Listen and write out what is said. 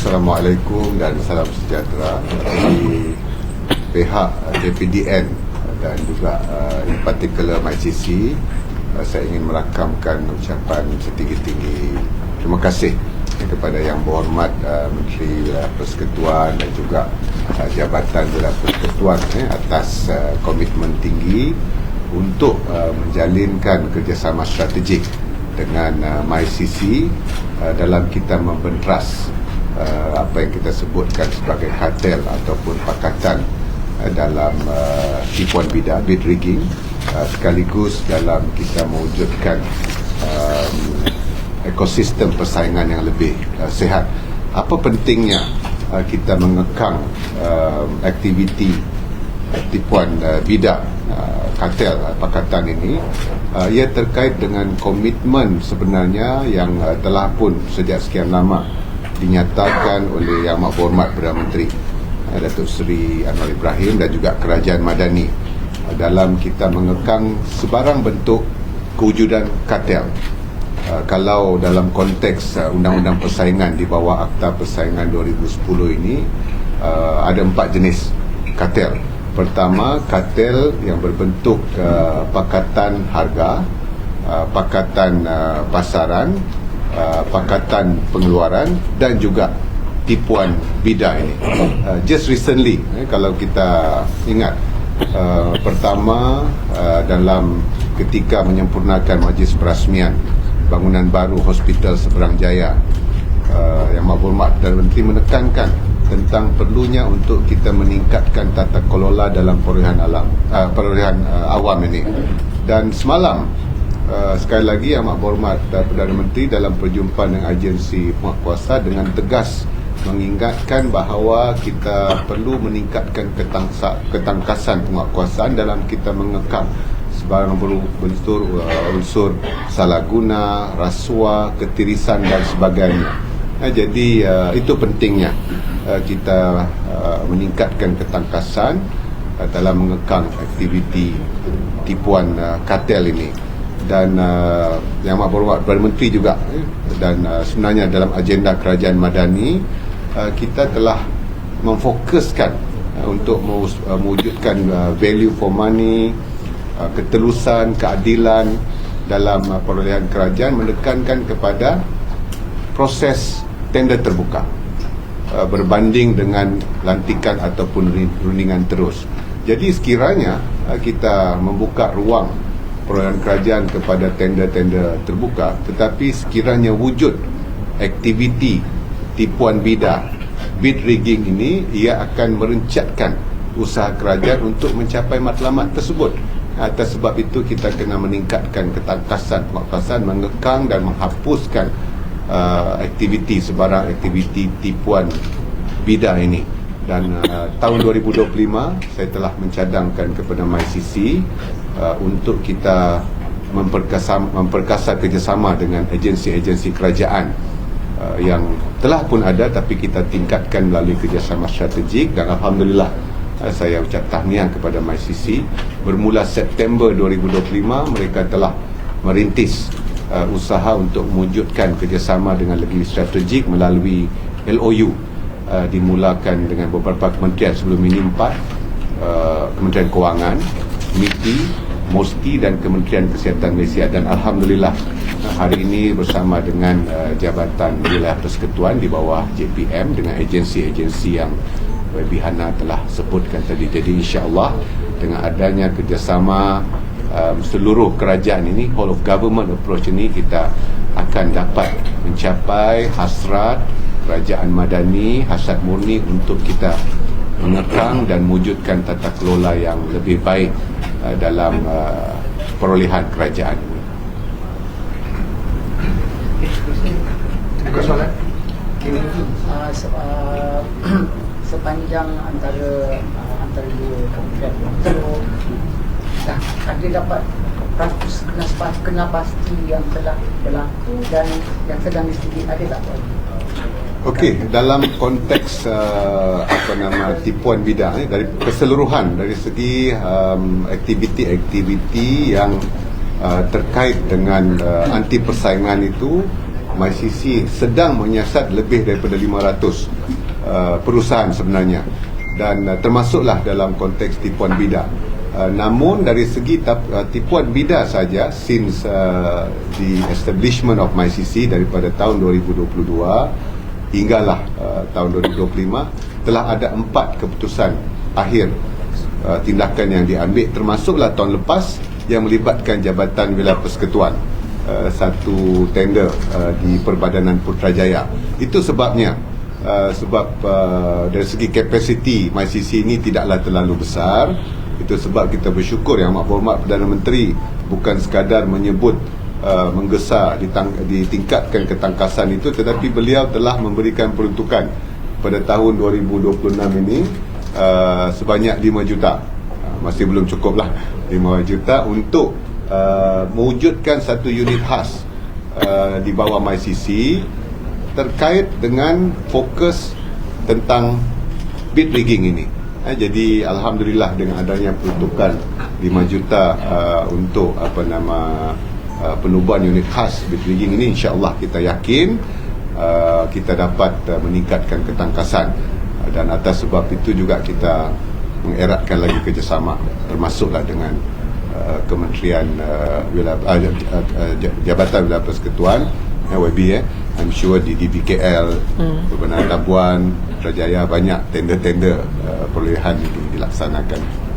Assalamualaikum dan salam sejahtera dari pihak JPDN dan juga uh, in particular MyCC uh, saya ingin merakamkan ucapan setinggi-tinggi terima kasih kepada yang berhormat uh, Menteri Wilayah Persekutuan dan juga uh, Jabatan Wilayah Persekutuan eh, atas uh, komitmen tinggi untuk uh, menjalinkan kerjasama strategik dengan uh, MyCC uh, dalam kita membentras uh, apa yang kita sebutkan sebagai kartel ataupun pakatan uh, dalam uh, tipuan bidang bid rigging uh, sekaligus dalam kita mewujudkan um, ekosistem persaingan yang lebih uh, sihat apa pentingnya uh, kita mengekang uh, aktiviti tipuan uh, bidak uh, kartel uh, pakatan ini? Uh, ia terkait dengan komitmen sebenarnya yang uh, telah pun sejak sekian lama dinyatakan oleh Yang Amat Berhormat Perdana Menteri uh, Datuk Seri Anwar Ibrahim dan juga Kerajaan Madani uh, dalam kita mengekang sebarang bentuk kewujudan kartel Uh, kalau dalam konteks undang-undang persaingan di bawah Akta Persaingan 2010 ini ada empat jenis kartel. Pertama, kartel yang berbentuk pakatan harga, pakatan pasaran, uh, pakatan pengeluaran dan juga tipuan bida ini. Uh, just recently, eh, kalau kita ingat, uh, pertama uh, dalam ketika menyempurnakan majlis perasmian bangunan baru hospital Seberang Jaya uh, yang Mahfud dan Menteri menekankan tentang perlunya untuk kita meningkatkan tata kelola dalam perolehan alam uh, perolehan uh, awam ini dan semalam uh, sekali lagi Yang Mahfud dan Perdana Menteri dalam perjumpaan dengan agensi penguatkuasa dengan tegas mengingatkan bahawa kita perlu meningkatkan ketangkasan penguatkuasaan dalam kita mengekang sebarang berunsur uh, unsur salah guna, rasuah, ketirisan dan sebagainya. Uh, jadi uh, itu pentingnya uh, kita uh, meningkatkan ketangkasan uh, dalam mengekang aktiviti tipuan uh, kartel ini dan uh, yang amat berhormat Perdana Menteri juga dan uh, sebenarnya dalam agenda kerajaan madani uh, kita telah memfokuskan uh, untuk mewujudkan uh, value for money Uh, ketelusan, keadilan dalam uh, perolehan kerajaan menekankan kepada proses tender terbuka uh, berbanding dengan lantikan ataupun rundingan terus. Jadi sekiranya kita membuka ruang perolehan kerajaan kepada tender-tender terbuka tetapi sekiranya wujud aktiviti tipuan bida bid rigging ini ia akan merencatkan usaha kerajaan untuk mencapai matlamat tersebut. Atas sebab itu kita kena meningkatkan ketangkasan penguatkuasaan mengekang dan menghapuskan uh, aktiviti sebarang aktiviti tipuan bida ini dan uh, tahun 2025 saya telah mencadangkan kepada MyCC uh, untuk kita memperkasa memperkasa kerjasama dengan agensi-agensi kerajaan uh, yang telah pun ada tapi kita tingkatkan melalui kerjasama strategik. Dan alhamdulillah Ah, saya ucap tahniah kepada MyCC bermula September 2025 mereka telah merintis uh, usaha untuk mewujudkan kerjasama dengan lebih strategik melalui LOU uh, dimulakan dengan beberapa kementerian. Sebelum ini empat uh, Kementerian Kewangan MITI MOSTI dan Kementerian Kesihatan Malaysia. Dan Alhamdulillah uh, hari ini bersama dengan uh, Jabatan Wilayah Persekutuan di bawah JPM dengan agensi-agensi yang Baby Hana telah sebutkan tadi. Jadi insyaAllah dengan adanya kerjasama um, seluruh kerajaan ini whole of government approach ini kita akan dapat mencapai hasrat kerajaan madani hasrat murni untuk kita mengekang dan mewujudkan tata kelola yang lebih baik uh, dalam uh, perolehan kerajaan ini. Terima kasih. Uh, sepanjang antara uh, antara dua kementerian itu dah ada dapat ratus kena, kena pasti yang telah berlaku dan yang sedang disetujui ada tak Okey, dalam konteks uh, apa nama tipuan bidang eh, dari keseluruhan dari segi um, aktiviti-aktiviti yang uh, terkait dengan uh, anti persaingan itu MyCC sedang menyiasat lebih daripada 500 uh, perusahaan sebenarnya dan uh, termasuklah dalam konteks tipuan bidah. Uh, namun dari segi tap, uh, tipuan bidah saja since uh, the establishment of MyCC daripada tahun 2022 hinggalah uh, tahun 2025 telah ada empat keputusan akhir uh, tindakan yang diambil termasuklah tahun lepas yang melibatkan Jabatan Wilayah Persekutuan uh, satu tender uh, di Perbadanan Putrajaya. Itu sebabnya uh, sebab uh, dari segi kapasiti MyCC ini tidaklah terlalu besar. Itu sebab kita bersyukur yang Amat Berhormat Perdana Menteri bukan sekadar menyebut uh, menggesa ditang, ditingkatkan ketangkasan itu tetapi beliau telah memberikan peruntukan pada tahun 2026 ini uh, sebanyak 5 juta. Uh, masih belum cukup lah 5 juta untuk uh, mewujudkan satu unit khas uh, di bawah MyCC terkait dengan fokus tentang bid rigging ini. Eh, jadi alhamdulillah dengan adanya peruntukan 5 juta uh, untuk apa nama uh, penubuhan unit khas bid rigging ini insyaallah kita yakin uh, kita dapat uh, meningkatkan ketangkasan. Uh, dan atas sebab itu juga kita mengeratkan lagi kerjasama termasuklah dengan uh, Kementerian uh, Wilayah, uh, uh, Jabatan Wilayah Persekutuan YB eh. I'm sure di DBKL hmm. Perbenaran Labuan Putrajaya banyak tender-tender uh, perolehan dilaksanakan